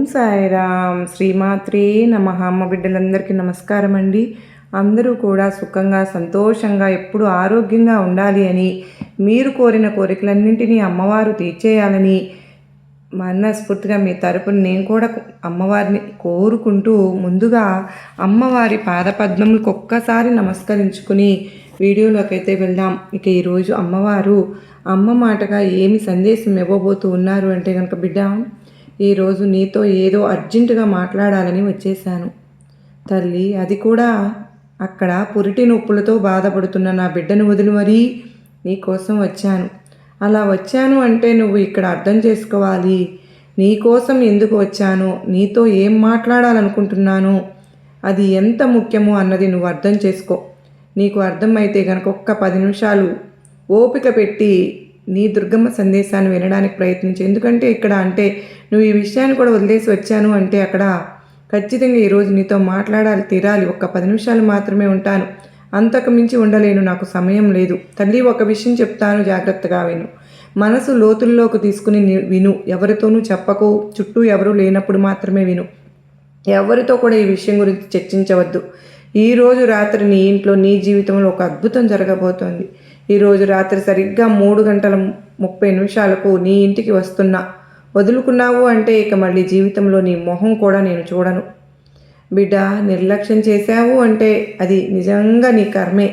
ఓం సాయిరామ్. శ్రీమాత్రే నమ. అమ్మ బిడ్డలందరికీ నమస్కారం అండి. అందరూ కూడా సుఖంగా సంతోషంగా ఎప్పుడు ఆరోగ్యంగా ఉండాలి అని మీరు కోరిన కోరికలన్నింటినీ అమ్మవారు తీర్చేయాలని మనస్ఫూర్తిగా మీ తరపున నేను కూడా అమ్మవారిని కోరుకుంటూ ముందుగా అమ్మవారి పాదపద్మములకు ఒక్కసారి నమస్కరించుకుని వీడియోలోకి అయితే వెళ్దాం. ఇక ఈరోజు అమ్మవారు అమ్మ మాటగా ఏమి సందేశం ఇవ్వబోతూ ఉన్నారు అంటే కనుక బిడ్డ ఈరోజు నీతో ఏదో అర్జెంటుగా మాట్లాడాలని వచ్చేసాను తల్లి అది కూడా అక్కడ పురిటి నొప్పులతో బాధపడుతున్న నా బిడ్డను వదిలి మరీ నీకోసం వచ్చాను. అలా వచ్చాను అంటే నువ్వు ఇక్కడ అర్థం చేసుకోవాలి. నీకోసం ఎందుకు వచ్చాను? నీతో ఏం మాట్లాడాలనుకుంటున్నాను? అది ఎంత ముఖ్యమో అన్నది నువ్వు అర్థం చేసుకో. నీకు అర్థమైతే కనుక ఒక్క పది నిమిషాలు ఓపిక పెట్టి నీ దుర్గమ్మ సందేశాన్ని వినడానికి ప్రయత్నించు. ఎందుకంటే ఇక్కడ అంటే నువ్వు ఈ విషయాన్ని కూడా వదిలేసి వచ్చాను అంటే అక్కడ ఖచ్చితంగా ఈరోజు నీతో మాట్లాడాలి తీరాలి. ఒక్క పది నిమిషాలు మాత్రమే ఉంటాను. అంతకు మించి ఉండలేను. నాకు సమయం లేదు. తల్లి ఒక విషయం చెప్తాను. జాగ్రత్తగా విను. మనసు లోతుల్లోకి తీసుకుని విను. ఎవరితోనూ చెప్పకు. చుట్టూ ఎవరూ లేనప్పుడు మాత్రమే విను. ఎవరితో కూడా ఈ విషయం గురించి చర్చించవద్దు. ఈరోజు రాత్రి నీ ఇంట్లో నీ జీవితంలో ఒక అద్భుతం జరగబోతోంది. ఈరోజు రాత్రి సరిగ్గా మూడు గంటల ముప్పై నిమిషాలకు నీ ఇంటికి వస్తున్నా. వదులుకున్నావు అంటే ఇక మళ్ళీ జీవితంలో నీ మొహం కూడా నేను చూడను. బిడ్డ నిర్లక్ష్యం చేశావు అంటే అది నిజంగా నీ కర్మే.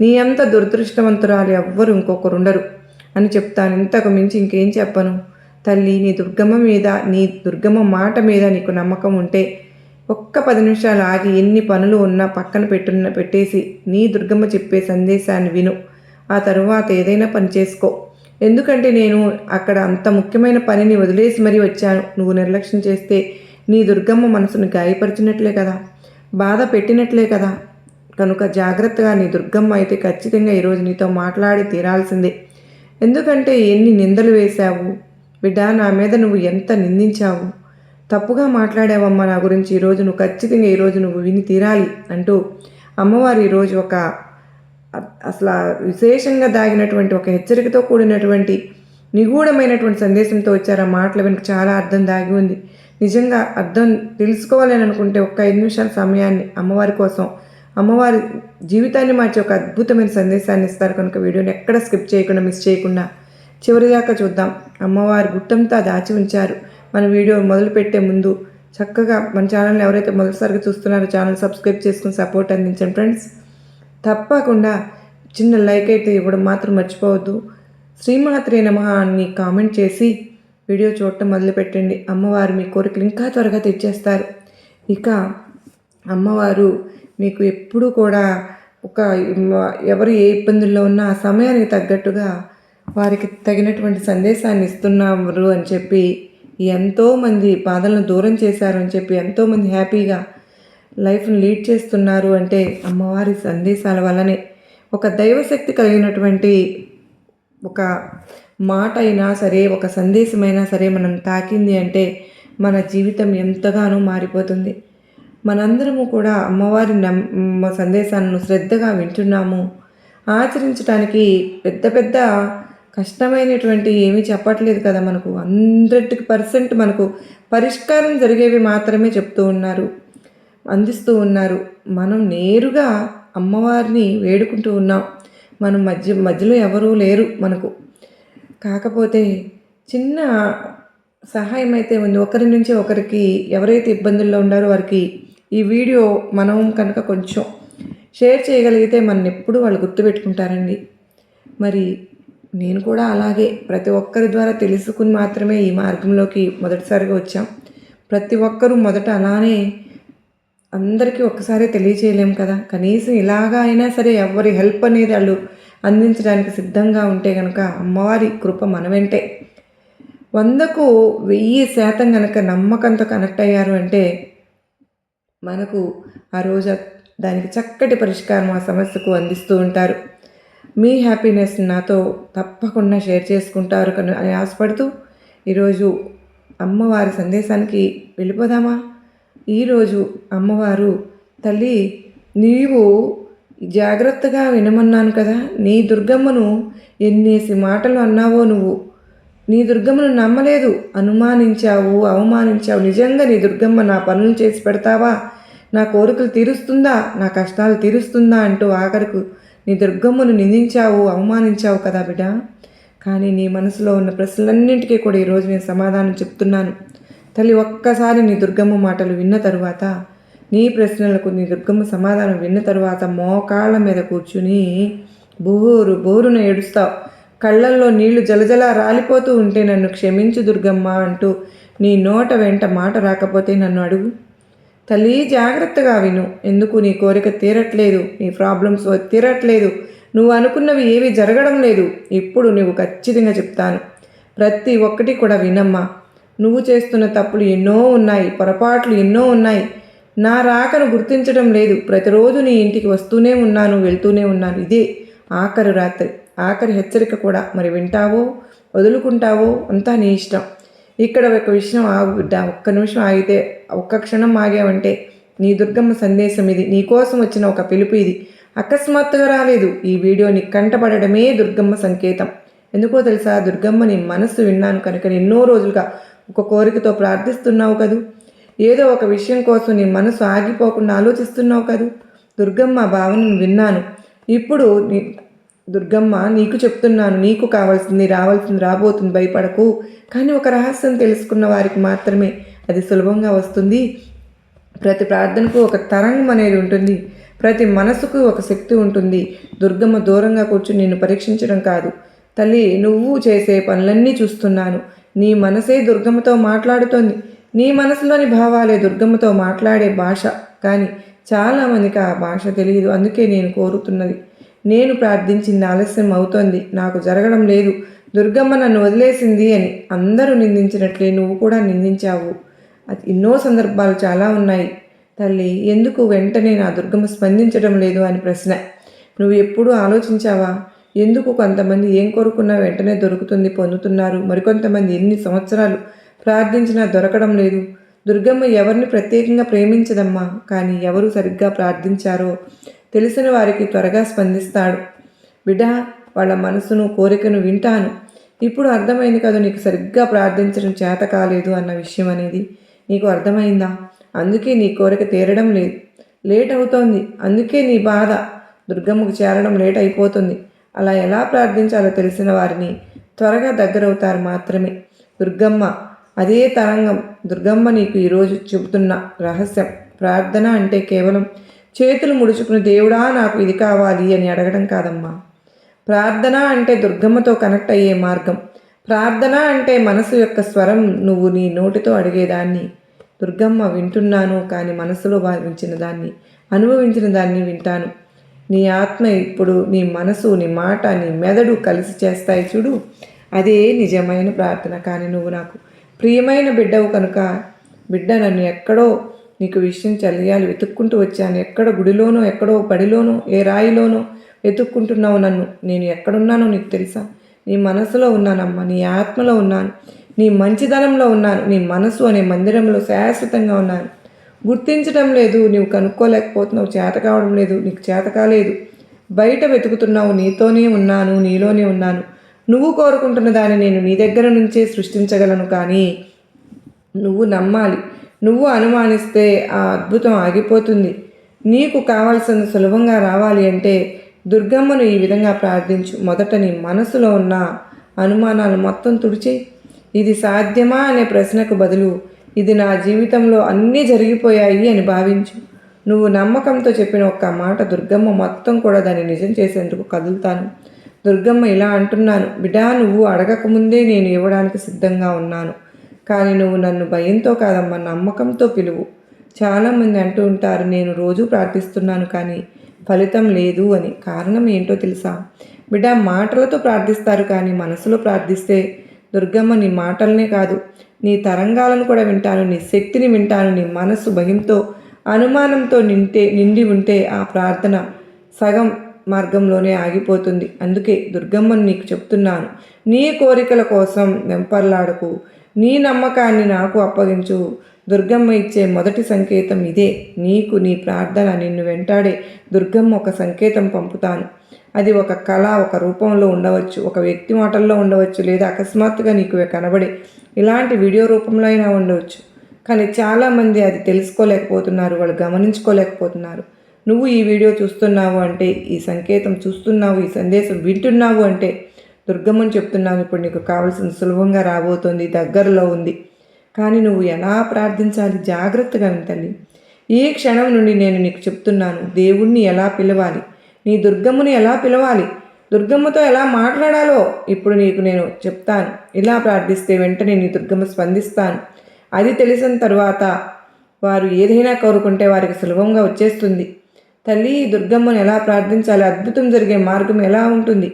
నీ అంత దురదృష్టవంతురాలు ఎవ్వరు ఇంకొకరు ఉండరు అని చెప్తాను. ఇంతకు మించి ఇంకేం చెప్పను. తల్లి నీ దుర్గమ్మ మీద నీ దుర్గమ్మ మాట మీద నీకు నమ్మకం ఉంటే ఒక్క పది నిమిషాలు ఆగి ఎన్ని పనులు ఉన్నా పక్కన పెట్టున్న పెట్టేసి నీ దుర్గమ్మ చెప్పే సందేశాన్ని విను. ఆ తరువాత ఏదైనా పని చేసుకో. ఎందుకంటే నేను అక్కడ అంత ముఖ్యమైన పనిని వదిలేసి మరీ వచ్చాను. నువ్వు నిర్లక్ష్యం చేస్తే నీ దుర్గమ్మ మనసును గాయపరిచినట్లే కదా. బాధ పెట్టినట్లే కదా. కనుక జాగ్రత్తగా నీ దుర్గమ్మ అయితే ఖచ్చితంగా ఈరోజు నీతో మాట్లాడి తీరాల్సిందే. ఎందుకంటే ఎన్ని నిందలు వేశావు? బిడ్డ నా మీద నువ్వు ఎంత నిందించావు? తప్పుగా మాట్లాడావమ్మా నా గురించి. ఈరోజు నువ్వు ఖచ్చితంగా ఈరోజు నువ్వు విని తీరాలి అంటూ అమ్మవారు ఈరోజు ఒక అసలు విశేషంగా దాగినటువంటి ఒక హెచ్చరికతో కూడినటువంటి నిగూఢమైనటువంటి సందేశంతో వచ్చారు ఆ మాటల వెనుక చాలా అర్థం దాగి ఉంది. నిజంగా అర్థం తెలుసుకోవాలని అనుకుంటే ఒక్క ఐదు నిమిషాల సమయాన్ని అమ్మవారి కోసం అమ్మవారి జీవితాన్ని మార్చి ఒక అద్భుతమైన సందేశాన్ని ఇస్తారు. కనుక వీడియోని ఎక్కడ స్కిప్ చేయకుండా మిస్ చేయకుండా చివరిదాకా చూద్దాం. అమ్మవారి గుట్టంతా దాచి ఉంచారు. మన వీడియో మొదలుపెట్టే ముందు చక్కగా మన ఛానల్ని ఎవరైతే మొదటిసారిగా చూస్తున్నారో ఛానల్ సబ్స్క్రైబ్ చేసుకుని సపోర్ట్ అందించండి ఫ్రెండ్స్. తప్పకుండా చిన్న లైక్ అయితే ఇవ్వడం మాత్రం మర్చిపోవద్దు. శ్రీమాత్రే నమ అని కామెంట్ చేసి వీడియో చూడటం మొదలుపెట్టండి. అమ్మవారు మీ కోరికలు ఇంకా త్వరగా తెచ్చేస్తారు ఇక అమ్మవారు మీకు ఎప్పుడూ కూడా ఒక ఎవరు ఏ ఇబ్బందుల్లో ఉన్నా ఆ సమయానికి తగ్గట్టుగా వారికి తగినటువంటి సందేశాన్ని ఇస్తున్నారు అని చెప్పి ఎంతోమంది బాధలను దూరం చేశారు అని చెప్పి ఎంతోమంది హ్యాపీగా లైఫ్ను లీడ్ చేస్తున్నారు అంటే అమ్మవారి సందేశాల వల్లనే. ఒక దైవశక్తి కలిగినటువంటి ఒక మాట అయినా సరే ఒక సందేశమైనా సరే మనం తాకింది అంటే మన జీవితం ఎంతగానో మారిపోతుంది. మనందరము కూడా అమ్మవారి నమ్ సందేశాలను శ్రద్ధగా వింటున్నాము. ఆచరించడానికి పెద్ద పెద్ద కష్టమైనటువంటి ఏమీ చెప్పట్లేదు కదా మనకు. హండ్రెడ్ పర్సెంట్ మనకు పరిష్కారం జరిగేవి మాత్రమే చెప్తూ ఉన్నారు. అందిస్తూ ఉన్నారు. మనం నేరుగా అమ్మవారిని వేడుకుంటూ ఉన్నాం. మనం మధ్య మధ్యలో ఎవరూ లేరు మనకు. కాకపోతే చిన్న సహాయం అయితే ఉంది. ఒకరి నుంచి ఒకరికి ఎవరైతే ఇబ్బందుల్లో ఉండారో వారికి ఈ వీడియో మనం కనుక కొంచెం షేర్ చేయగలిగితే మనం ఎప్పుడు వాళ్ళు గుర్తుపెట్టుకుంటారండి మరి నేను కూడా అలాగే ప్రతి ఒక్కరి ద్వారా తెలుసుకుని మాత్రమే ఈ మార్గంలోకి మొదటిసారిగా వచ్చాం. ప్రతి ఒక్కరూ మొదట అలానే అందరికీ ఒక్కసారి తెలియచేయలేం కదా. కనీసం ఇలాగా అయినా సరే ఎవరి హెల్ప్ అనేది వాళ్ళు అందించడానికి సిద్ధంగా ఉంటే కనుక అమ్మవారి కృప మన వెంటే. వందకు వెయ్యి శాతం కనుక నమ్మకంతో కనెక్ట్ అయ్యారు అంటే మనకు ఆ రోజు దానికి చక్కటి పరిష్కారం ఆ సమస్యకు అందిస్తూ ఉంటారు. మీ హ్యాపీనెస్ నాతో తప్పకుండా షేర్ చేసుకుంటారు కను అని ఆశపడుతూ ఈరోజు అమ్మవారి సందేశానికి వెళ్ళిపోదామా? ఈరోజు అమ్మవారు తల్లి నీవు జాగ్రత్తగా వినమన్నాను కదా నీ దుర్గమ్మను ఎన్నేసి మాటలు అన్నావో నువ్వు? నీ దుర్గమ్మను నమ్మలేదు అనుమానించావు అవమానించావు. నిజంగా నీ దుర్గమ్మ నా పనులు చేసి పెడతావా? నా కోరికలు తీరుస్తుందా? నా కష్టాలు తీరుస్తుందా? అంటూ ఆఖరకు నీ దుర్గమ్మను నిందించావు అవమానించావు కదా బిడ్డ. కానీ నీ మనసులో ఉన్న ప్రశ్నలన్నింటికీ కూడా ఈరోజు నేను సమాధానం చెప్తున్నాను. తల్లి ఒక్కసారి నీ దుర్గమ్మ మాటలు విన్న తరువాత నీ ప్రశ్నలకు నీ దుర్గమ్మ సమాధానం విన్న తరువాత మోకాళ్ళ మీద కూర్చుని బోరు బోరును ఏడుస్తావు. కళ్ళల్లో నీళ్ళు జలజల రాలిపోతూ ఉంటే నన్ను క్షమించు దుర్గమ్మ అంటూ నీ నోట వెంట మాట రాకపోతే నన్ను అడుగు. తల్లి జాగ్రత్తగా విను. ఎందుకు నీ కోరిక తీరట్లేదు? నీ ప్రాబ్లమ్స్ తీరట్లేదు. నువ్వు అనుకున్నవి ఏవి జరగడం లేదు. ఇప్పుడు నువ్వు ఖచ్చితంగా చెప్తాను. ప్రతి ఒక్కటి కూడా వినమ్మా. నువ్వు చేస్తున్న తప్పులు ఎన్నో ఉన్నాయి పొరపాట్లు ఎన్నో ఉన్నాయి. నా రాకను గుర్తించడం లేదు. ప్రతిరోజు నీ ఇంటికి వస్తూనే ఉన్నాను వెళ్తూనే ఉన్నాను. ఇదే ఆఖరు రాత్రి. ఆఖరి హెచ్చరిక కూడా. మరి వింటావో వదులుకుంటావో అంతా నీ ఇష్టం. ఇక్కడ ఒక విషయం ఆగు బిడ్డ. ఒక్క నిమిషం ఆగితే ఒక్క క్షణం ఆగావంటే నీ దుర్గమ్మ సందేశం ఇది. నీకోసం వచ్చిన ఒక పిలుపు ఇది. అకస్మాత్తుగా రాలేదు. ఈ వీడియోని కంటపడడమే దుర్గమ్మ సంకేతం. ఎందుకో తెలుసా? దుర్గమ్మ నీ మనస్సు విన్నాను కనుక ఎన్నో రోజులుగా ఒక కోరికతో ప్రార్థిస్తున్నావు కదూ? ఏదో ఒక విషయం కోసం నీ మనసు ఆగిపోకుండా ఆలోచిస్తున్నావు కదూ? దుర్గమ్మ భావనను విన్నాను. ఇప్పుడు నీ దుర్గమ్మ నీకు చెప్తున్నాను నీకు కావాల్సింది రావాల్సింది రాబోతుంది భయపడకు. కానీ ఒక రహస్యం తెలుసుకున్న వారికి మాత్రమే అది సులభంగా వస్తుంది. ప్రతి ప్రార్థనకు ఒక తరంగం అనేది ఉంటుంది. ప్రతి మనసుకు ఒక శక్తి ఉంటుంది. దుర్గమ్మ దూరంగా కూర్చుని నిన్ను పరీక్షించడం కాదు. తల్లి నువ్వు చేసే పనులన్నీ చూస్తున్నాను. నీ మనసే దుర్గమ్మతో మాట్లాడుతోంది. నీ మనసులోని భావాలే దుర్గమ్మతో మాట్లాడే భాష. కానీ చాలామందికి ఆ భాష తెలియదు అందుకే నేను కోరుతున్నది నేను ప్రార్థించింది ఆలస్యం అవుతోంది. నాకు జరగడం లేదు. దుర్గమ్మ నన్ను వదిలేసింది అని అందరూ నిందించినట్లే నువ్వు కూడా నిందించావు. అది ఎన్నో సందర్భాలు చాలా ఉన్నాయి. తల్లి ఎందుకు వెంటనే నా దుర్గమ్మ స్పందించడం లేదు అని ప్రశ్న. నువ్వు ఎప్పుడూ ఆలోచించావా? ఎందుకు కొంతమంది ఏం కోరుకున్నా వెంటనే దొరుకుతుంది పొందుతున్నారు? మరికొంతమంది ఎన్ని సంవత్సరాలు ప్రార్థించినా దొరకడం లేదు. దుర్గమ్మ ఎవరిని ప్రత్యేకంగా ప్రేమించదమ్మా? కానీ ఎవరు సరిగ్గా ప్రార్థించారో తెలిసిన వారికి త్వరగా స్పందిస్తాడు. బిడా వాళ్ళ మనసును కోరికను వింటాను. ఇప్పుడు అర్థమైంది కదా నీకు సరిగ్గా ప్రార్థించడం చేత కాలేదు అన్న విషయం అనేది? నీకు అర్థమైందా? అందుకే నీ కోరిక తీరడం లేదు. లేట్ అవుతోంది. అందుకే నీ బాధ. దుర్గమ్మకు చేరడం లేట్ అయిపోతుంది. అలా ఎలా ప్రార్థించాలో తెలిసిన వారిని త్వరగా దగ్గరవుతారు మాత్రమే. దుర్గమ్మ అదే తరంగం. దుర్గమ్మ నీకు ఈరోజు చెబుతున్న రహస్యం. ప్రార్థన అంటే కేవలం చేతులు ముడుచుకుని దేవుడా నాకు ఇది కావాలి అని అడగడం కాదమ్మా. ప్రార్థన అంటే దుర్గమ్మతో కనెక్ట్ అయ్యే మార్గం. ప్రార్థన అంటే మనసు యొక్క స్వరం. నువ్వు నీ నోటితో అడిగేదాన్ని. దుర్గమ్మ వింటున్నాను కానీ మనసులో భావించిన దాన్ని అనుభవించిన దాన్ని వింటాను. నీ ఆత్మ ఇప్పుడు నీ మనసు నీ మాట నీ మెదడు కలిసి చేస్తాయి చూడు. అదే నిజమైన ప్రార్థన. కానీ నువ్వు నాకు ప్రియమైన బిడ్డవు కనుక బిడ్డ నన్ను ఎక్కడో నీకు విషయం చల్లియాలి వెతుక్కుంటూ వచ్చాను. ఎక్కడ గుడిలోనో ఎక్కడో పడిలోనో ఏ రాయిలోనో వెతుక్కుంటున్నావు నన్ను. నేను ఎక్కడున్నానో నీకు తెలుసా? నీ మనసులో ఉన్నానమ్మా. నీ ఆత్మలో ఉన్నాను. నీ మంచిదనంలో ఉన్నాను. నీ మనసు అనే మందిరంలో శాశ్వతంగా ఉన్నాను. గుర్తించడం లేదు నీవు కనుక్కోలేకపోతున్నావు చేత కావడం లేదు నీకు చేత కాలేదు. బయట వెతుకుతున్నావు నీతోనే ఉన్నాను నీలోనే ఉన్నాను. నువ్వు కోరుకుంటున్న దాన్ని నేను నీ దగ్గర నుంచే సృష్టించగలను కానీ నువ్వు నమ్మాలి. నువ్వు అనుమానిస్తే ఆ అద్భుతం ఆగిపోతుంది. నీకు కావాల్సిన సులభంగా రావాలి అంటే దుర్గమ్మను ఈ విధంగా ప్రార్థించు. మొదట నీ మనసులో ఉన్న అనుమానాలు మొత్తం తుడిచేయి. ఇది సాధ్యమా అనే ప్రశ్నకు బదులు ఇది నా జీవితంలో అన్నీ జరిగిపోయాయి అని భావించు. నువ్వు నమ్మకంతో చెప్పిన ఒక్క మాట దుర్గమ్మ మొత్తం కూడా దాన్ని నిజం చేసేందుకు కదులుతాను. దుర్గమ్మ ఇలా అంటున్నాను బిడా నువ్వు అడగకముందే నేను ఇవ్వడానికి సిద్ధంగా ఉన్నాను. కానీ నువ్వు నన్ను భయంతో కాదమ్మా నమ్మకంతో పిలువు. చాలామంది అంటూ ఉంటారు నేను రోజు ప్రార్థిస్తున్నాను కానీ ఫలితం లేదు అని. కారణం ఏంటో తెలుసా? బిడ్డ మాటలతో ప్రార్థిస్తారు కానీ మనసులో ప్రార్థిస్తే దుర్గమ్మ నీ మాటలనే కాదు. నీ తరంగాలను కూడా వింటాను నీ శక్తిని వింటాను నీ మనస్సు భయంతో అనుమానంతో నింటే నిండి ఉంటే ఆ ప్రార్థన సగం మార్గంలోనే ఆగిపోతుంది. అందుకే దుర్గమ్మను నీకు చెప్తున్నాను. నీ కోరికల కోసం వెంపర్లాడకు. నీ నమ్మకాన్ని నాకు అప్పగించు. దుర్గమ్మ ఇచ్చే మొదటి సంకేతం ఇదే. నీకు నీ ప్రార్థన నిన్ను వెంటాడే దుర్గమ్మ ఒక సంకేతం పంపుతాను. అది ఒక కళ ఒక రూపంలో ఉండవచ్చు. ఒక వ్యక్తి మాటల్లో ఉండవచ్చు లేదా అకస్మాత్తుగా నీకు కనబడే ఇలాంటి వీడియో రూపంలో అయినా ఉండవచ్చు కానీ చాలామంది అది తెలుసుకోలేకపోతున్నారు వాళ్ళు గమనించుకోలేకపోతున్నారు. నువ్వు ఈ వీడియో చూస్తున్నావు అంటే ఈ సంకేతం చూస్తున్నావు ఈ సందేశం వింటున్నావు అంటే దుర్గమ్మని చెప్తున్నాను ఇప్పుడు నీకు కావాల్సిన సులభంగా రాబోతోంది దగ్గరలో ఉంది. కానీ నువ్వు ఎలా ప్రార్థించాలి? జాగ్రత్తగా వింతల్లి ఈ క్షణం నుండి నేను నీకు చెప్తున్నాను? దేవుణ్ణి ఎలా పిలవాలి? నీ దుర్గమ్మని ఎలా పిలవాలి? దుర్గమ్మతో ఎలా మాట్లాడాలో ఇప్పుడు నీకు నేను చెప్తాను. ఇలా ప్రార్థిస్తే వెంటనే నీ దుర్గమ్మ స్పందిస్తాను. అది తెలిసిన తర్వాత వారు ఏదైనా కోరుకుంటే వారికి సులభంగా వచ్చేస్తుంది. తల్లి దుర్గమ్మను ఎలా ప్రార్థించాలి? అద్భుతం జరిగే మార్గం ఎలా ఉంటుంది?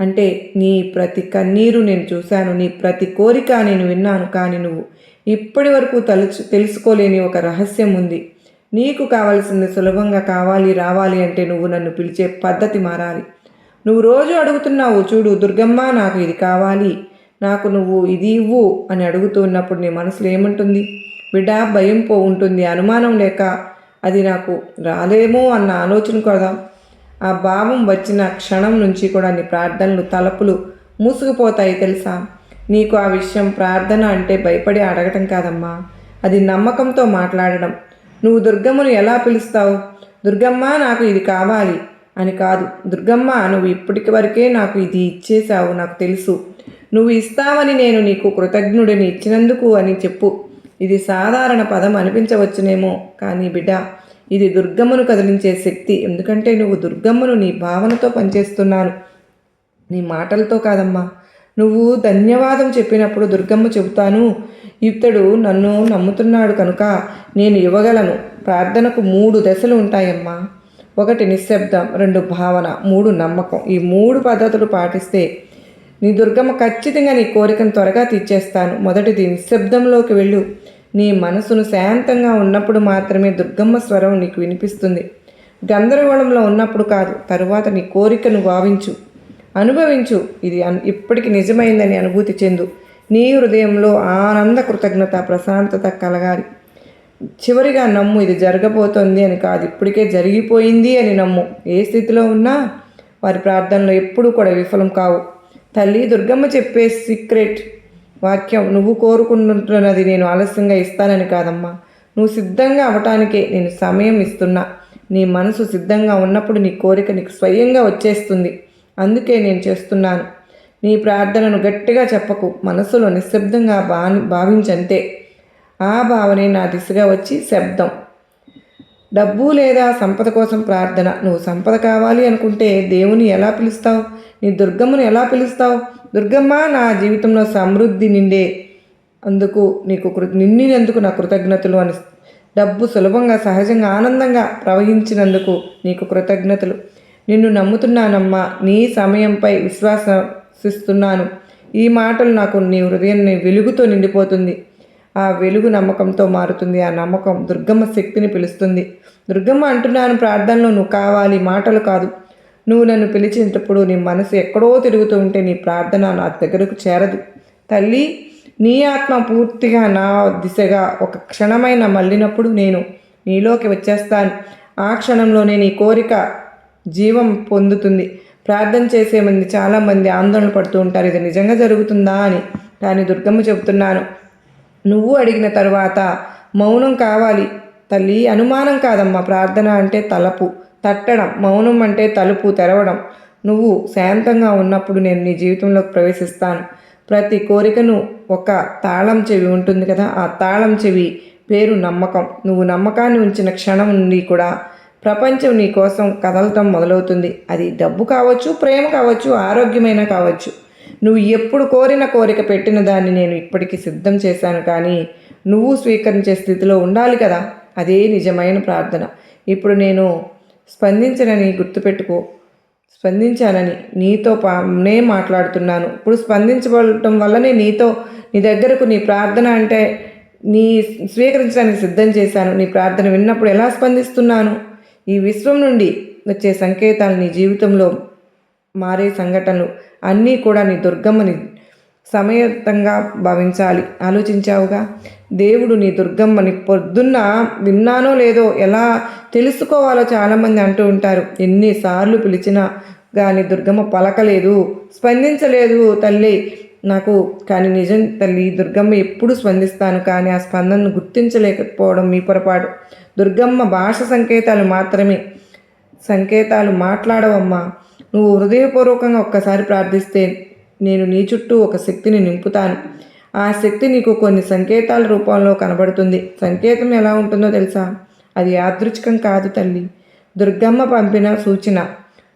అంటే నీ ప్రతి కన్నీరు నేను చూశాను నీ ప్రతి కోరిక నేను విన్నాను కానీ నువ్వు ఇప్పటి వరకు తలుచు తెలుసుకోలేని ఒక రహస్యం ఉంది. నీకు కావాల్సింది సులభంగా కావాలి రావాలి అంటే నువ్వు నన్ను పిలిచే పద్ధతి మారాలి. నువ్వు రోజు అడుగుతున్నావు చూడు దుర్గమ్మ నాకు ఇది కావాలి. నాకు నువ్వు ఇది ఇవ్వు అని అడుగుతున్నప్పుడు నీ మనసులో ఏముంటుంది? బిడ్డ భయం పో ఉంటుంది. అనుమానం లేక అది నాకు రాలేమో అన్న ఆలోచన కదా ఆ భావం వచ్చిన క్షణం నుంచి కూడా నీ ప్రార్థనలు తలుపులు మూసుకుపోతాయి తెలుసా? నీకు ఆ విషయం ప్రార్థన అంటే భయపడి అడగటం కాదమ్మా. అది నమ్మకంతో మాట్లాడడం. నువ్వు దుర్గమ్మను ఎలా పిలుస్తావు? దుర్గమ్మ నాకు ఇది కావాలి. అని కాదు. దుర్గమ్మ నువ్వు ఇప్పటికి వరకే నాకు ఇది ఇచ్చేశావు నాకు తెలుసు. నువ్వు ఇస్తావని నేను నీకు కృతజ్ఞుడిని ఇచ్చినందుకు అని చెప్పు. ఇది సాధారణ పదం అనిపించవచ్చునేమో కానీ బిడ్డ ఇది దుర్గమ్మను కదిలించే శక్తి. ఎందుకంటే నువ్వు దుర్గమ్మను నీ భావనతో పనిచేస్తున్నాను. నీ మాటలతో కాదమ్మా. నువ్వు ధన్యవాదం చెప్పినప్పుడు దుర్గమ్మ చెబుతాను ఇతడు నన్ను నమ్ముతున్నాడు కనుక నేను ఇవ్వగలను. ప్రార్థనకు మూడు దశలు ఉంటాయమ్మా. ఒకటి నిశ్శబ్దం రెండు భావన మూడు నమ్మకం. ఈ మూడు పద్ధతులు పాటిస్తే నీ దుర్గమ్మ ఖచ్చితంగా నీ కోరికను త్వరగా తీర్చేస్తాను. మొదటిది నిశ్శబ్దంలోకి వెళ్ళు. నీ మనసును శాంతంగా ఉన్నప్పుడు మాత్రమే దుర్గమ్మ స్వరం నీకు వినిపిస్తుంది. గందరగోళంలో ఉన్నప్పుడు కాదు తరువాత నీ కోరికను భావించు. అనుభవించు. ఇది అన్ ఇప్పటికి నిజమైందని అనుభూతి చెందు. నీ హృదయంలో ఆనంద కృతజ్ఞత ప్రశాంతత కలగాలి. చివరిగా నమ్ము ఇది జరగబోతోంది అని కాదు ఇప్పటికే జరిగిపోయింది అని నమ్ము. ఏ స్థితిలో ఉన్నా వారి ప్రార్థనలో ఎప్పుడూ కూడా విఫలం కావు. తల్లి దుర్గమ్మ చెప్పే సీక్రెట్ వాక్యం నువ్వు కోరుకుంటున్నది నేను ఆలస్యంగా ఇస్తానని కాదమ్మా. నువ్వు సిద్ధంగా అవటానికే నేను సమయం ఇస్తున్నా. నీ మనసు సిద్ధంగా ఉన్నప్పుడు నీ కోరిక నీకు స్వయంగా వచ్చేస్తుంది. అందుకే నేను చేస్తున్నాను. నీ ప్రార్థనను గట్టిగా చెప్పకు. మనసులో నిశ్శబ్దంగా భా భావించంతే. ఆ భావనే నా దిశగా వచ్చి శబ్దం. డబ్బు లేదా సంపద కోసం ప్రార్థన. నువ్వు సంపద కావాలి అనుకుంటే దేవుని ఎలా పిలుస్తావు? నీ దుర్గమ్మను ఎలా పిలుస్తావు? దుర్గమ్మ నా జీవితంలో సమృద్ధి నిండే అందుకు నీకు కృ నిండినందుకు నా కృతజ్ఞతలు అని డబ్బు సులభంగా సహజంగా ఆనందంగా ప్రవహించినందుకు నీకు కృతజ్ఞతలు. నిన్ను నమ్ముతున్నానమ్మా. నీ సమయంపై విశ్వాసిస్తున్నాను ఈ మాటలు నాకు నీ హృదయాన్ని వెలుగుతో నిండిపోతుంది. ఆ వెలుగు నమ్మకంతో మారుతుంది. ఆ నమ్మకం దుర్గమ్మ శక్తిని పిలుస్తుంది. దుర్గమ్మ అంటున్నాను ప్రార్థనలో నువ్వు కావాలి మాటలు కాదు. నువ్వు నన్ను పిలిచినప్పుడు నీ మనసు ఎక్కడో తిరుగుతూ ఉంటే నీ ప్రార్థన నా దగ్గరకు చేరదు. తల్లి నీ ఆత్మ పూర్తిగా నా దిశగా ఒక క్షణమైన మళ్ళినప్పుడు నేను నీలోకి వచ్చేస్తాను. ఆ క్షణంలోనే నీ కోరిక జీవం పొందుతుంది. ప్రార్థన చేసే మంది చాలామంది ఆందోళన పడుతూ ఉంటారు. ఇది నిజంగా జరుగుతుందా అని కానీ దుర్గమ్మ చెబుతున్నాను. నువ్వు అడిగిన తరువాత మౌనం కావాలి. తల్లి అనుమానం కాదమ్మా. ప్రార్థన అంటే తలపు తట్టడం మౌనం అంటే తలుపు తెరవడం. నువ్వు శాంతంగా ఉన్నప్పుడు నేను నీ జీవితంలోకి ప్రవేశిస్తాను. ప్రతి కోరికను ఒక తాళం చెవి ఉంటుంది కదా ఆ తాళం చెవి పేరు నమ్మకం. నువ్వు నమ్మకాన్ని ఉంచిన క్షణం నుండి కూడా ప్రపంచం నీ కోసం కదలటం మొదలవుతుంది. అది డబ్బు కావచ్చు ప్రేమ కావచ్చు ఆరోగ్యమైన కావచ్చు. నువ్వు ఎప్పుడు కోరిన కోరిక పెట్టిన దాన్ని నేను ఇప్పటికీ సిద్ధం చేశాను కానీ నువ్వు స్వీకరించే స్థితిలో ఉండాలి కదా? అదే నిజమైన ప్రార్థన. ఇప్పుడు నేను స్పందించనని గుర్తుపెట్టుకో. స్పందించానని నీతో పా నే మాట్లాడుతున్నాను. ఇప్పుడు స్పందించబడటం వల్లనే నీతో నీ దగ్గరకు నీ ప్రార్థన అంటే నీ స్వీకరించడానికి సిద్ధం చేశాను. నీ ప్రార్థన విన్నప్పుడు ఎలా స్పందిస్తున్నాను? ఈ విశ్వం నుండి వచ్చే సంకేతాలు నీ జీవితంలో మారే సంఘటనలు అన్నీ కూడా నీ దుర్గమ్మని సమయతంగా భావించాలి. ఆలోచించావుగా? దేవుడు నీ దుర్గమ్మని పొద్దున్న విన్నానో లేదో ఎలా తెలుసుకోవాలో చాలామంది అంటూ ఉంటారు. ఎన్నిసార్లు పిలిచినా కానీ దుర్గమ్మ పలకలేదు. స్పందించలేదు తల్లి. నాకు కానీ నిజం తల్లి దుర్గమ్మ ఎప్పుడు స్పందిస్తాను కానీ ఆ స్పందనను గుర్తించలేకపోవడం మీ పొరపాటు. దుర్గమ్మ భాష సంకేతాలు మాత్రమే. సంకేతాలు మాట్లాడవమ్మా. నువ్వు హృదయపూర్వకంగా ఒక్కసారి ప్రార్థిస్తే నేను నీ చుట్టూ ఒక శక్తిని నింపుతాను. ఆ శక్తి నీకు కొన్ని సంకేతాల రూపంలో కనబడుతుంది. సంకేతం ఎలా ఉంటుందో తెలుసా? అది యాదృచ్ఛికం కాదు తల్లి. దుర్గమ్మ పంపిన సూచన.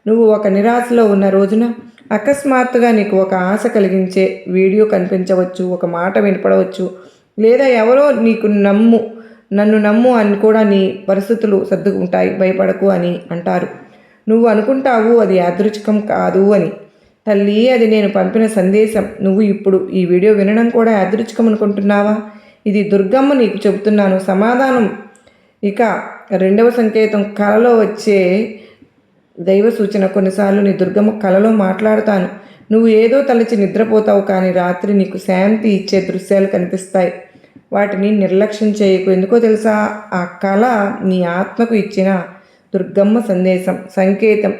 నువ్వు ఒక నిరాశలో ఉన్న రోజున అకస్మాత్తుగా నీకు ఒక ఆశ కలిగించే వీడియో కనిపించవచ్చు ఒక మాట వినపడవచ్చు లేదా ఎవరో నీకు నమ్ము నన్ను నమ్ము అని కూడా నీ పరిస్థితులు సర్దుకుంటాయి భయపడకు అని అంటారు. నువ్వు అనుకుంటావు అది యాదృచ్ఛికం కాదు అని. తల్లి అది నేను పంపిన సందేశం. నువ్వు ఇప్పుడు ఈ వీడియో వినడం కూడా యాదృచ్ఛికం అనుకుంటున్నావా? ఇది దుర్గమ్మ నీకు చెబుతున్నాను. సమాధానం. ఇక రెండవ సంకేతం. కలలో వచ్చే దైవ సూచన కొన్నిసార్లు నీ దుర్గమ్మ కలలో మాట్లాడతాను. నువ్వు ఏదో తలచి నిద్రపోతావు కానీ రాత్రి నీకు శాంతి ఇచ్చే దృశ్యాలు కనిపిస్తాయి. వాటిని నిర్లక్ష్యం చేయకు. ఎందుకో తెలుసా? ఆ కళ నీ ఆత్మకు ఇచ్చిన దుర్గమ్మ సందేశం సంకేతం.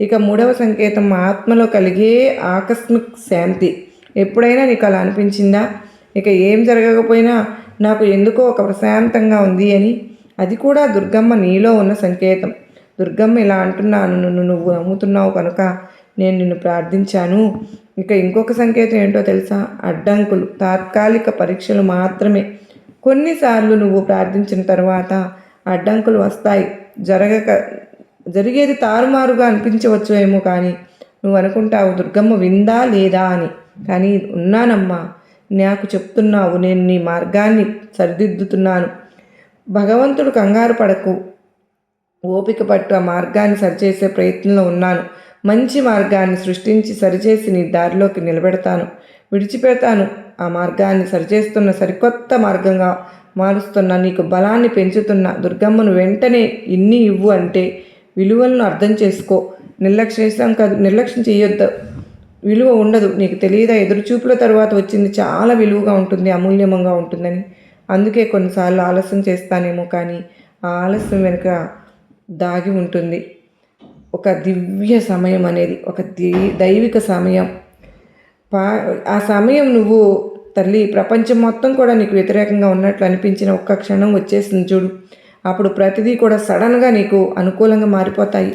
ఇక మూడవ సంకేతం ఆత్మలో కలిగే ఆకస్మిక శాంతి. ఎప్పుడైనా నీకు అలా అనిపించిందా? ఇక ఏం జరగకపోయినా నాకు ఎందుకో ఒక ప్రశాంతంగా ఉంది అని. అది కూడా దుర్గమ్మ నీలో ఉన్న సంకేతం. దుర్గమ్మ ఇలా అంటున్నాను నన్ను నువ్వు నమ్ముతున్నావు కనుక నేను నిన్ను ప్రార్థించాను. ఇక ఇంకొక సంకేతం ఏంటో తెలుసా? అడ్డంకులు తాత్కాలిక పరీక్షలు మాత్రమే. కొన్నిసార్లు నువ్వు ప్రార్థించిన తర్వాత అడ్డంకులు వస్తాయి. జరగక జరిగేది తారుమారుగా అనిపించవచ్చు ఏమో కానీ నువ్వు అనుకుంటావు దుర్గమ్మ విందా లేదా అని. కానీ ఉన్నానమ్మా నాకు చెప్తున్నావు నేను నీ మార్గాన్ని సరిదిద్దుతున్నాను. భగవంతుడు కంగారు పడకు. ఓపిక పట్టు ఆ మార్గాన్ని సరిచేసే ప్రయత్నంలో ఉన్నాను. మంచి మార్గాన్ని సృష్టించి సరిచేసి నీ దారిలోకి నిలబెడతాను. విడిచిపెడతాను. ఆ మార్గాన్ని సరిచేస్తున్న సరికొత్త మార్గంగా మారుస్తున్న నీకు బలాన్ని పెంచుతున్న దుర్గమ్మను వెంటనే ఇన్ని ఇవ్వు అంటే విలువలను అర్థం చేసుకో. నిర్లక్ష్యం కాదు నిర్లక్ష్యం చేయొద్దు విలువ ఉండదు. నీకు తెలియదా ఎదురుచూపుల తర్వాత వచ్చింది చాలా విలువగా ఉంటుంది అమూల్యమంగా ఉంటుందని. అందుకే కొన్నిసార్లు ఆలస్యం చేస్తానేమో కానీ ఆ ఆలస్యం వెనుక దాగి ఉంటుంది. ఒక దివ్య సమయం అనేది ఒక ది దైవిక సమయం. పా ఆ సమయం నువ్వు తల్లి ప్రపంచం మొత్తం కూడా నీకు వ్యతిరేకంగా ఉన్నట్లు అనిపించిన ఒక్క క్షణం వచ్చేసింది చూడు. అప్పుడు ప్రతిదీ కూడా సడన్గా నీకు అనుకూలంగా మారిపోతాయి.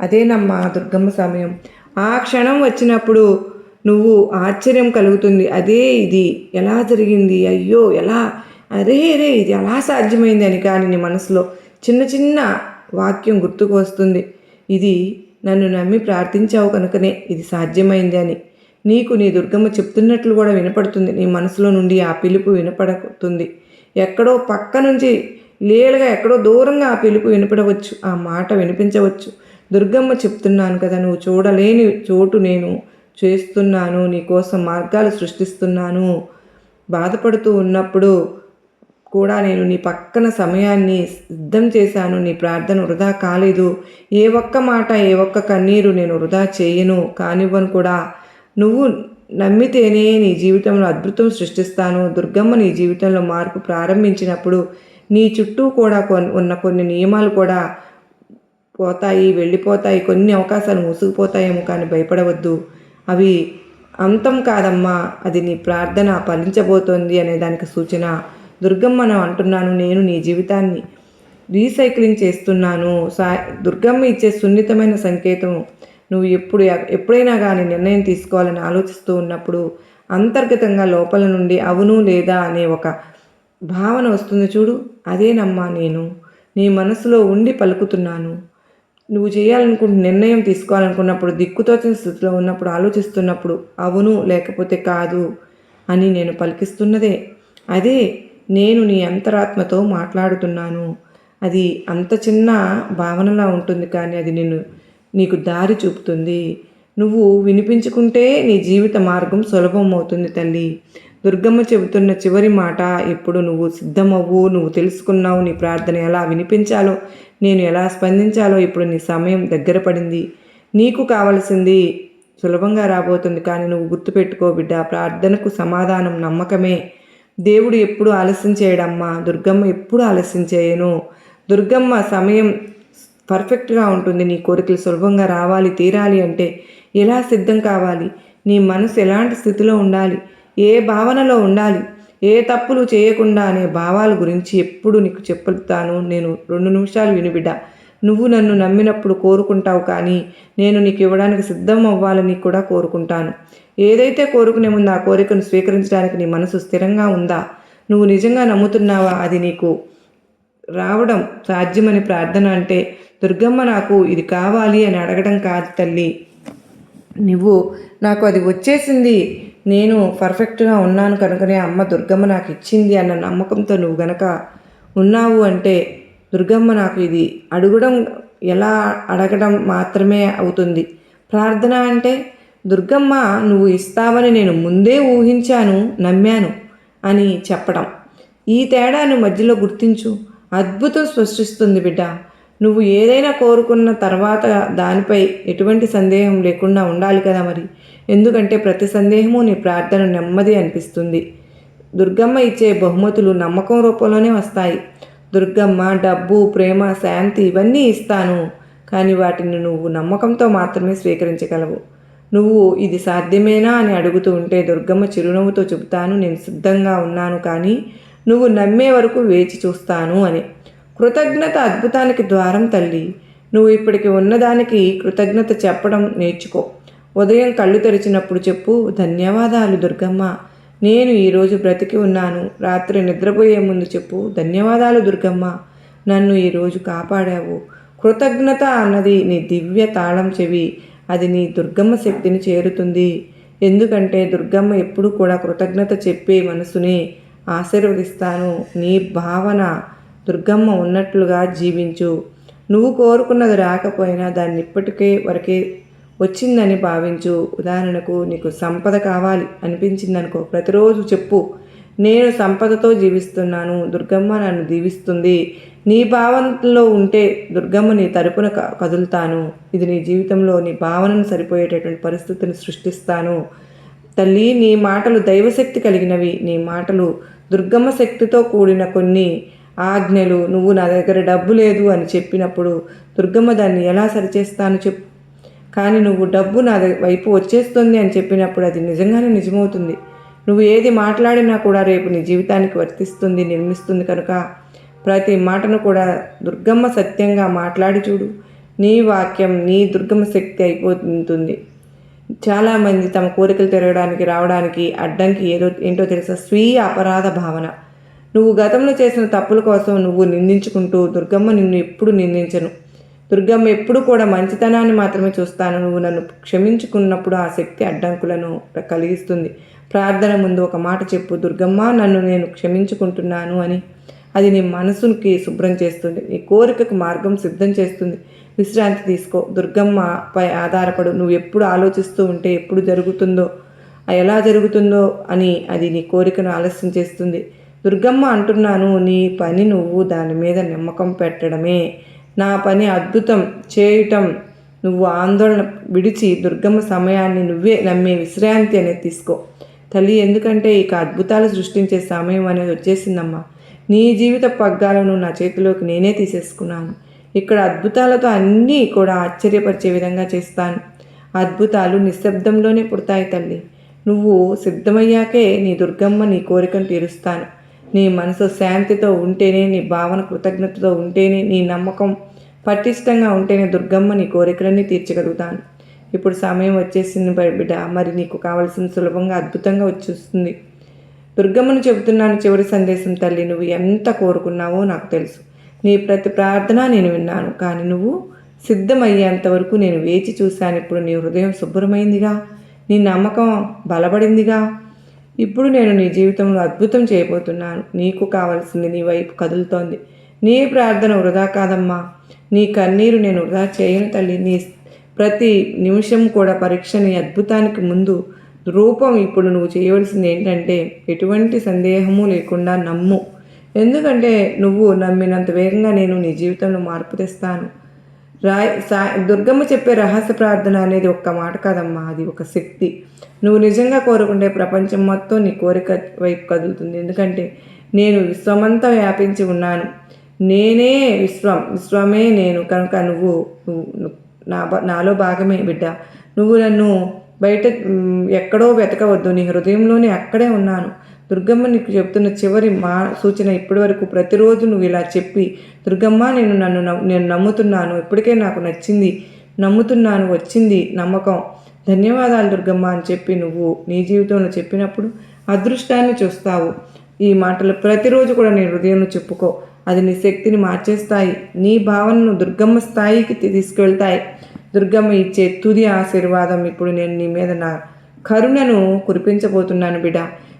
అదేనమ్మా దుర్గమ్మ సమయం. ఆ క్షణం వచ్చినప్పుడు నువ్వు ఆశ్చర్యం కలుగుతుంది. అదే ఇది. ఎలా జరిగింది? అయ్యో ఎలా? అరే రే ఇది ఎలా సాధ్యమైంది అని కానీ నీ మనసులో చిన్న చిన్న వాక్యం గుర్తుకు వస్తుంది. ఇది నన్ను నమ్మి ప్రార్థించావు కనుకనే ఇది సాధ్యమైంది అని. నీకు నీ దుర్గమ్మ చెప్తున్నట్లు కూడా వినపడుతుంది. నీ మనసులో నుండి ఆ పిలుపు వినపడుతుంది. ఎక్కడో పక్క నుంచి లేలుగా ఎక్కడో దూరంగా ఆ పిలుపు వినపడవచ్చు. ఆ మాట వినిపించవచ్చు. దుర్గమ్మ చెప్తున్నాను కదా నువ్వు చూడలేని చోటు నేను చేస్తున్నాను. నీ కోసం మార్గాలు సృష్టిస్తున్నాను. బాధపడుతూ ఉన్నప్పుడు కూడా నేను నీ పక్కన సమయాన్ని సిద్ధం చేశాను. నీ ప్రార్థన వృధా కాలేదు. ఏ ఒక్క మాట ఏ ఒక్క కన్నీరు నేను వృధా చేయను. కానివ్వను కూడా. నువ్వు నమ్మితేనే నీ జీవితంలో అద్భుతం సృష్టిస్తాను. దుర్గమ్మ నీ జీవితంలో మార్పు ప్రారంభించినప్పుడు నీ చుట్టూ కూడా కొన్ని ఉన్న కొన్ని నియమాలు కూడా పోతాయి వెళ్ళిపోతాయి. కొన్ని అవకాశాలు మూసుకుపోతాయేమో కానీ భయపడవద్దు. అవి అంతం కాదమ్మా. అది నీ ప్రార్థన ఫలించబోతోంది అనే దానికి సూచన. దుర్గమ్మను అంటున్నాను నేను నీ జీవితాన్ని రీసైక్లింగ్ చేస్తున్నాను. సా దుర్గమ్మ ఇచ్చే సున్నితమైన సంకేతం నువ్వు ఎప్పుడు ఎప్పుడైనా కానీ నిర్ణయం తీసుకోవాలని ఆలోచిస్తూ ఉన్నప్పుడు అంతర్గతంగా లోపల నుండి అవును లేదా అనే ఒక భావన వస్తుంది చూడు. అదేనమ్మా నేను. నీ మనసులో ఉండి పలుకుతున్నాను. నువ్వు చేయాలనుకుంటు నిర్ణయం తీసుకోవాలనుకున్నప్పుడు దిక్కుతోచిన స్థితిలో ఉన్నప్పుడు ఆలోచిస్తున్నప్పుడు అవును లేకపోతే కాదు అని నేను పలికిస్తున్నదే. అదే నేను నీ అంతరాత్మతో మాట్లాడుతున్నాను. అది అంత చిన్న భావనలా ఉంటుంది కానీ అది నేను నీకు దారి చూపుతుంది. నువ్వు వినిపించుకుంటే నీ జీవిత మార్గం సులభం అవుతుంది తల్లి. దుర్గమ్మ చెబుతున్న చివరి మాట ఇప్పుడు నువ్వు సిద్ధమవ్వు నువ్వు తెలుసుకున్నావు నీ ప్రార్థన ఎలా వినిపించాలో నేను ఎలా స్పందించాలో ఇప్పుడు నీ సమయం దగ్గర పడింది. నీకు కావలసింది సులభంగా రాబోతుంది కానీ నువ్వు గుర్తుపెట్టుకో బిడ్డ ప్రార్థనకు సమాధానం నమ్మకమే. దేవుడు ఎప్పుడు ఆలస్యం చేయడమ్మా. దుర్గమ్మ ఎప్పుడు ఆలస్యం చేయను. దుర్గమ్మ సమయం పర్ఫెక్ట్గా ఉంటుంది. నీ కోరికలు సులభంగా రావాలి తీరాలి అంటే ఎలా సిద్ధం కావాలి? నీ మనసు ఎలాంటి స్థితిలో ఉండాలి? ఏ భావనలో ఉండాలి? ఏ తప్పులు చేయకుండా అనే భావాల గురించి ఎప్పుడు నీకు చెప్పుతాను. నేను రెండు నిమిషాలు వినిబిడ్డ నువ్వు నన్ను నమ్మినప్పుడు కోరుకుంటావు కానీ నేను నీకు ఇవ్వడానికి సిద్ధం అవ్వాలని కూడా కోరుకుంటాను. ఏదైతే కోరుకునే ముందు ఆ కోరికను స్వీకరించడానికి నీ మనసు స్థిరంగా ఉందా? నువ్వు నిజంగా నమ్ముతున్నావా? అది నీకు రావడం సాధ్యమని ప్రార్థన అంటే దుర్గమ్మ నాకు ఇది కావాలి అని అడగడం కాదు తల్లి. నువ్వు నాకు అది వచ్చేసింది. నేను పర్ఫెక్ట్గా ఉన్నాను కనుకనే అమ్మ దుర్గమ్మ నాకు ఇచ్చింది అన్న నమ్మకంతో నువ్వు గనక ఉన్నావు అంటే దుర్గమ్మ నాకు ఇది అడగడం ఎలా అడగడం మాత్రమే అవుతుంది. ప్రార్థన అంటే దుర్గమ్మ నువ్వు ఇస్తావని నేను ముందే ఊహించాను నమ్మాను అని చెప్పడం. ఈ తేడాను మధ్యలో గుర్తించు. అద్భుతం సృష్టిస్తుంది బిడ్డ. నువ్వు ఏదైనా కోరుకున్న తర్వాత దానిపై ఎటువంటి సందేహం లేకుండా ఉండాలి కదా మరి. ఎందుకంటే ప్రతి సందేహము నీ ప్రార్థన నెమ్మది అనిపిస్తుంది. దుర్గమ్మ ఇచ్చే బహుమతులు నమ్మకం రూపంలోనే వస్తాయి. దుర్గమ్మ డబ్బు ప్రేమ శాంతి ఇవన్నీ ఇస్తాను. కానీ వాటిని నువ్వు నమ్మకంతో మాత్రమే స్వీకరించగలవు. నువ్వు ఇది సాధ్యమేనా అని అడుగుతూ ఉంటే దుర్గమ్మ చిరునవ్వుతో చెబుతాను నేను సిద్ధంగా ఉన్నాను కానీ నువ్వు నమ్మే వరకు వేచి చూస్తాను అని. కృతజ్ఞత అద్భుతానికి ద్వారం తల్లి. నువ్వు ఇప్పటికి ఉన్నదానికి కృతజ్ఞత చెప్పడం నేర్చుకో. ఉదయం కళ్ళు తెరిచినప్పుడు చెప్పు ధన్యవాదాలు దుర్గమ్మ. నేను ఈరోజు బ్రతికి ఉన్నాను. రాత్రి నిద్రపోయే ముందు చెప్పు ధన్యవాదాలు దుర్గమ్మ. నన్ను ఈరోజు కాపాడావు. కృతజ్ఞత అన్నది నీ దివ్య తాళం చెవి. అది నీ దుర్గమ్మ శక్తిని చేరుతుంది. ఎందుకంటే దుర్గమ్మ ఎప్పుడు కూడా కృతజ్ఞత చెప్పే మనసుని ఆశీర్వదిస్తాను. నీ భావన దుర్గమ్మ ఉన్నట్లుగా జీవించు. నువ్వు కోరుకున్నది రాకపోయినా దాన్ని ఇప్పటికే వరకే వచ్చిందని భావించు. ఉదాహరణకు నీకు సంపద కావాలి అనిపించిందనుకో ప్రతిరోజు చెప్పు నేను సంపదతో జీవిస్తున్నాను దుర్గమ్మ నన్ను దీవిస్తుంది. నీ భావనలో ఉంటే దుర్గమ్మ నీ తరపున కదులుతాను. ఇది నీ జీవితంలో నీ భావనను సరిపోయేటటువంటి పరిస్థితిని సృష్టిస్తాను. తల్లి నీ మాటలు దైవశక్తి కలిగినవి. నీ మాటలు దుర్గమ్మ శక్తితో కూడిన కొన్ని. ఆజ్ఞలు నువ్వు నా దగ్గర డబ్బు లేదు అని చెప్పినప్పుడు దుర్గమ్మ దాన్ని ఎలా సరిచేస్తాను చెప్పు. కానీ నువ్వు డబ్బు నా వైపు వచ్చేస్తుంది అని చెప్పినప్పుడు అది నిజంగానే నిజమవుతుంది. నువ్వు ఏది మాట్లాడినా కూడా రేపు నీ జీవితానికి వర్తిస్తుంది నిర్మిస్తుంది కనుక ప్రతి మాటను కూడా దుర్గమ్మ సత్యంగా మాట్లాడి చూడు. నీ వాక్యం నీ దుర్గమ్మ శక్తి అయిపోతుంది. చాలామంది తమ కోరికలు తిరగడానికి రావడానికి అడ్డంకి ఏదో ఏంటో తెలుసా? స్వీయ అపరాధ భావన. నువ్వు గతంలో చేసిన తప్పుల కోసం నువ్వు నిందించుకుంటూ దుర్గమ్మ నిన్ను ఎప్పుడు నిందించను. దుర్గమ్మ ఎప్పుడు కూడా మంచితనాన్ని మాత్రమే చూస్తాను. నువ్వు నన్ను క్షమించుకున్నప్పుడు ఆ శక్తి అడ్డంకులను కలిగిస్తుంది. ప్రార్థన ముందు ఒక మాట చెప్పు. దుర్గమ్మ నన్ను నేను క్షమించుకుంటున్నాను అని. అది నీ మనసుకి శుభ్రం చేస్తుంది. నీ కోరికకు మార్గం సిద్ధం చేస్తుంది. విశ్రాంతి తీసుకో. దుర్గమ్మపై ఆధారపడు. నువ్వు ఎప్పుడు ఆలోచిస్తూ ఉంటే ఎప్పుడు జరుగుతుందో ఎలా జరుగుతుందో అని అది నీ కోరికను ఆలస్యం చేస్తుంది. దుర్గమ్మ అంటున్నాను నీ పని నువ్వు దాని మీద నమ్మకం పెట్టడమే. నా పని అద్భుతం చేయటం. నువ్వు ఆందోళన విడిచి దుర్గమ్మ సమయాన్ని నువ్వే నమ్మే విశ్రాంతి అనేది తీసుకో. తల్లి ఎందుకంటే ఇక అద్భుతాలు సృష్టించే సమయం అనేది వచ్చేసిందమ్మా. నీ జీవిత పగ్గాలను నా చేతిలోకి నేనే తీసేసుకున్నాను. ఇక్కడ అద్భుతాలతో అన్నీ కూడా ఆశ్చర్యపరిచే విధంగా చేస్తాను. అద్భుతాలు నిశ్శబ్దంలోనే పుడతాయి తల్లి. నువ్వు సిద్ధమయ్యాకే నీ దుర్గమ్మ నీ కోరికను తీరుస్తాను. నీ మనసు శాంతితో ఉంటేనే నీ భావన కృతజ్ఞతతో ఉంటేనే నీ నమ్మకం పటిష్టంగా ఉంటేనే దుర్గమ్మ నీ కోరికలన్నీ తీర్చగలుగుతాను. ఇప్పుడు సమయం వచ్చేసింది బిడ్డ. మరి నీకు కావలసిన సులభంగా అద్భుతంగా వచ్చేస్తుంది. దుర్గమ్మను చెబుతున్నాను చివరి సందేశం తల్లి. నువ్వు ఎంత కోరుకున్నావో నాకు తెలుసు. నీ ప్రతి ప్రార్థన నేను విన్నాను. కానీ నువ్వు సిద్ధమయ్యేంత వరకు నేను వేచి చూశాను. ఇప్పుడు నీ హృదయం శుభ్రమైందిగా నీ నమ్మకం బలపడిందిగా ఇప్పుడు నేను నీ జీవితంలో అద్భుతం చేయబోతున్నాను. నీకు కావలసింది నీ వైపు కదులుతోంది. నీ ప్రార్థన వృధా కాదమ్మా. నీ కన్నీరు నేను వృధా చేయను తల్లి. నీ ప్రతి నిమిషం కూడా పరీక్ష నీ అద్భుతానికి ముందు రూపం ఇప్పుడు నువ్వు చేయవలసింది ఏంటంటే ఎటువంటి సందేహము లేకుండా నమ్ము. ఎందుకంటే నువ్వు నమ్మినంత వేగంగా నేను నీ జీవితంలో మార్పు తెస్తాను. రాయ్ సా దుర్గమ్మ చెప్పే రహస్య ప్రార్థన అనేది ఒక్క మాట కాదమ్మా అది ఒక శక్తి. నువ్వు నిజంగా కోరుకుంటే ప్రపంచం మొత్తం నీ కోరిక వైపు కదులుతుంది. ఎందుకంటే నేను విశ్వమంతా వ్యాపించి ఉన్నాను. నేనే విశ్వం విశ్వమే నేను. కనుక నువ్వు నా నాలో భాగమే బిడ్డ. నువ్వు నన్ను బయట ఎక్కడో వెతకవద్దు. నీ హృదయంలోనే అక్కడే ఉన్నాను. దుర్గమ్మ నీకు చెప్తున్న చివరి మా సూచన ఇప్పటి వరకు ప్రతిరోజు నువ్వు ఇలా చెప్పి దుర్గమ్మ నేను నన్ను నమ్ము- నేను నమ్ముతున్నాను. ఇప్పటికే నాకు నచ్చింది నమ్ముతున్నాను వచ్చింది నమ్మకం. ధన్యవాదాలు దుర్గమ్మ అని చెప్పి నువ్వు నీ జీవితంలో చెప్పినప్పుడు అదృష్టాన్ని చూస్తావు. ఈ మాటలు ప్రతిరోజు కూడా నీ హృదయంలో చెప్పుకో. అది నీ శక్తిని మార్చేస్తాయి. నీ భావనను దుర్గమ్మ స్థాయికి తీసుకెళ్తాయి. దుర్గమ్మ ఇచ్చే తుది ఆశీర్వాదం ఇప్పుడు నేను నీ మీద నా కరుణను కురిపించబోతున్నాను బిడ్డ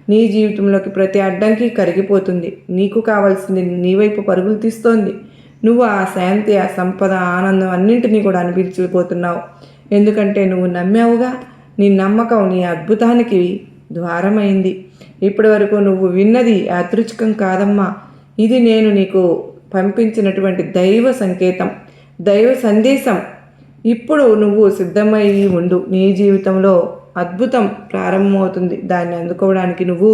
నీ జీవితంలోకి ప్రతి అడ్డంకి కరిగిపోతుంది. నీకు కావాల్సింది నీ వైపు పరుగులు తీస్తోంది. నువ్వు ఆ శాంతి ఆ సంపద ఆనందం అన్నింటినీ కూడా అనిపించిపోతున్నావు ఎందుకంటే నువ్వు నమ్మావుగా. నీ నమ్మకం నీ అద్భుతానికి ద్వారమైంది. ఇప్పటి వరకు నువ్వు విన్నది యాదృచ్ఛికం కాదమ్మా. ఇది నేను నీకు పంపించినటువంటి దైవ సంకేతం దైవ సందేశం. ఇప్పుడు నువ్వు సిద్ధమై ఉండు. నీ జీవితంలో అద్భుతం ప్రారంభమవుతుంది. దాన్ని అందుకోవడానికి నువ్వు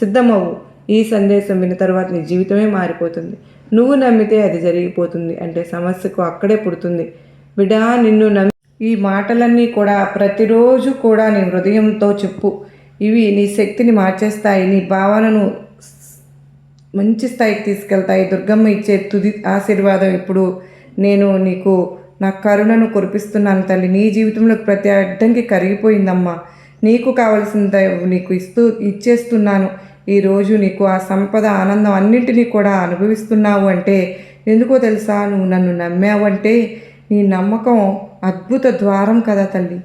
సిద్ధమవు. ఈ సందేశం విన్న తర్వాత నీ జీవితమే మారిపోతుంది. నువ్వు నమ్మితే అది జరిగిపోతుంది అంటే సమస్యకు అక్కడే పుడుతుంది. బిడా నిన్ను నమ్మి ఈ మాటలన్నీ కూడా ప్రతిరోజు కూడా నీ హృదయంతో చెప్పు. ఇవి నీ శక్తిని మార్చేస్తాయి. నీ భావనను మంచి స్థాయికి తీసుకెళ్తాయి. దుర్గమ్మ ఇచ్చే తుది ఆశీర్వాదం ఇప్పుడు నేను నీకు నా కరుణను కురిపిస్తున్నాను తల్లి. నీ జీవితంలో ప్రతి అడ్డంకి కరిగిపోయిందమ్మా. నీకు కావలసింది నీకు ఇస్తూ ఇచ్చేస్తున్నాను. ఈరోజు నీకు ఆ సంపద ఆనందం అన్నింటినీ కూడా అనుభవిస్తున్నావు అంటే ఎందుకో తెలుసా? నువ్వు నన్ను నమ్మావు అంటే నీ నమ్మకం అద్భుత ద్వారం కదా తల్లి.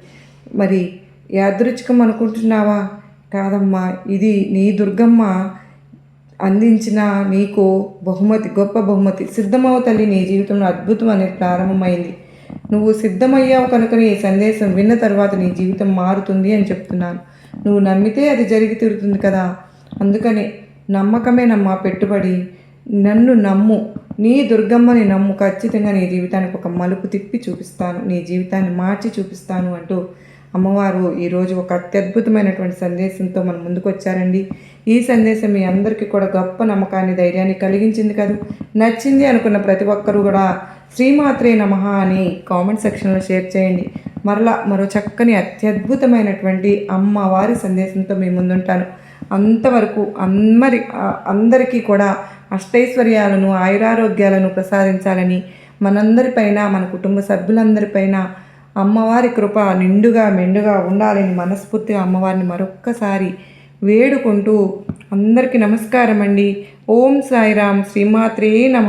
మరి యాదృచ్ఛికం అనుకుంటున్నావా? కాదమ్మా. ఇది నీ దుర్గమ్మ అందించిన నీకు బహుమతి గొప్ప బహుమతి. సిద్ధమవు తల్లి. నీ జీవితంలో అద్భుతం అనేది ప్రారంభమైంది. నువ్వు సిద్ధమయ్యావు కనుక నీ సందేశం విన్న తర్వాత నీ జీవితం మారుతుంది అని చెప్తున్నాను. నువ్వు నమ్మితే అది జరిగి తీరుతుంది కదా. అందుకని నమ్మకమే నమ్మ పెట్టుబడి. నన్ను నమ్ము. నీ దుర్గమ్మని నమ్ము. ఖచ్చితంగా నీ జీవితానికి ఒక మలుపు తిప్పి చూపిస్తాను. నీ జీవితాన్ని మార్చి చూపిస్తాను అంటూ అమ్మవారు ఈరోజు ఒక అత్యద్భుతమైనటువంటి సందేశంతో మన ముందుకు వచ్చారండి ఈ సందేశం మీ అందరికీ కూడా గొప్ప నమ్మకాన్ని ధైర్యాన్ని కలిగించింది కదా. నచ్చింది అనుకున్న ప్రతి ఒక్కరూ కూడా శ్రీమాత్రే నమః అని కామెంట్ సెక్షన్లో షేర్ చేయండి. మరలా మరో చక్కని అత్యద్భుతమైనటువంటి అమ్మవారి సందేశంతో మీ ముందుంటాను. అంతవరకు అందరి అందరికీ కూడా అష్టైశ్వర్యాలను ఆయురారోగ్యాలను ప్రసాదించాలని మనందరిపైన మన కుటుంబ సభ్యులందరిపైన అమ్మవారి కృప నిండుగా మెండుగా ఉండాలని మనస్ఫూర్తిగా అమ్మవారిని మరొక్కసారి వేడుకుంటూ అందరికీ నమస్కారం అండి ఓం సాయిరామ్ శ్రీమాత్రే నమ.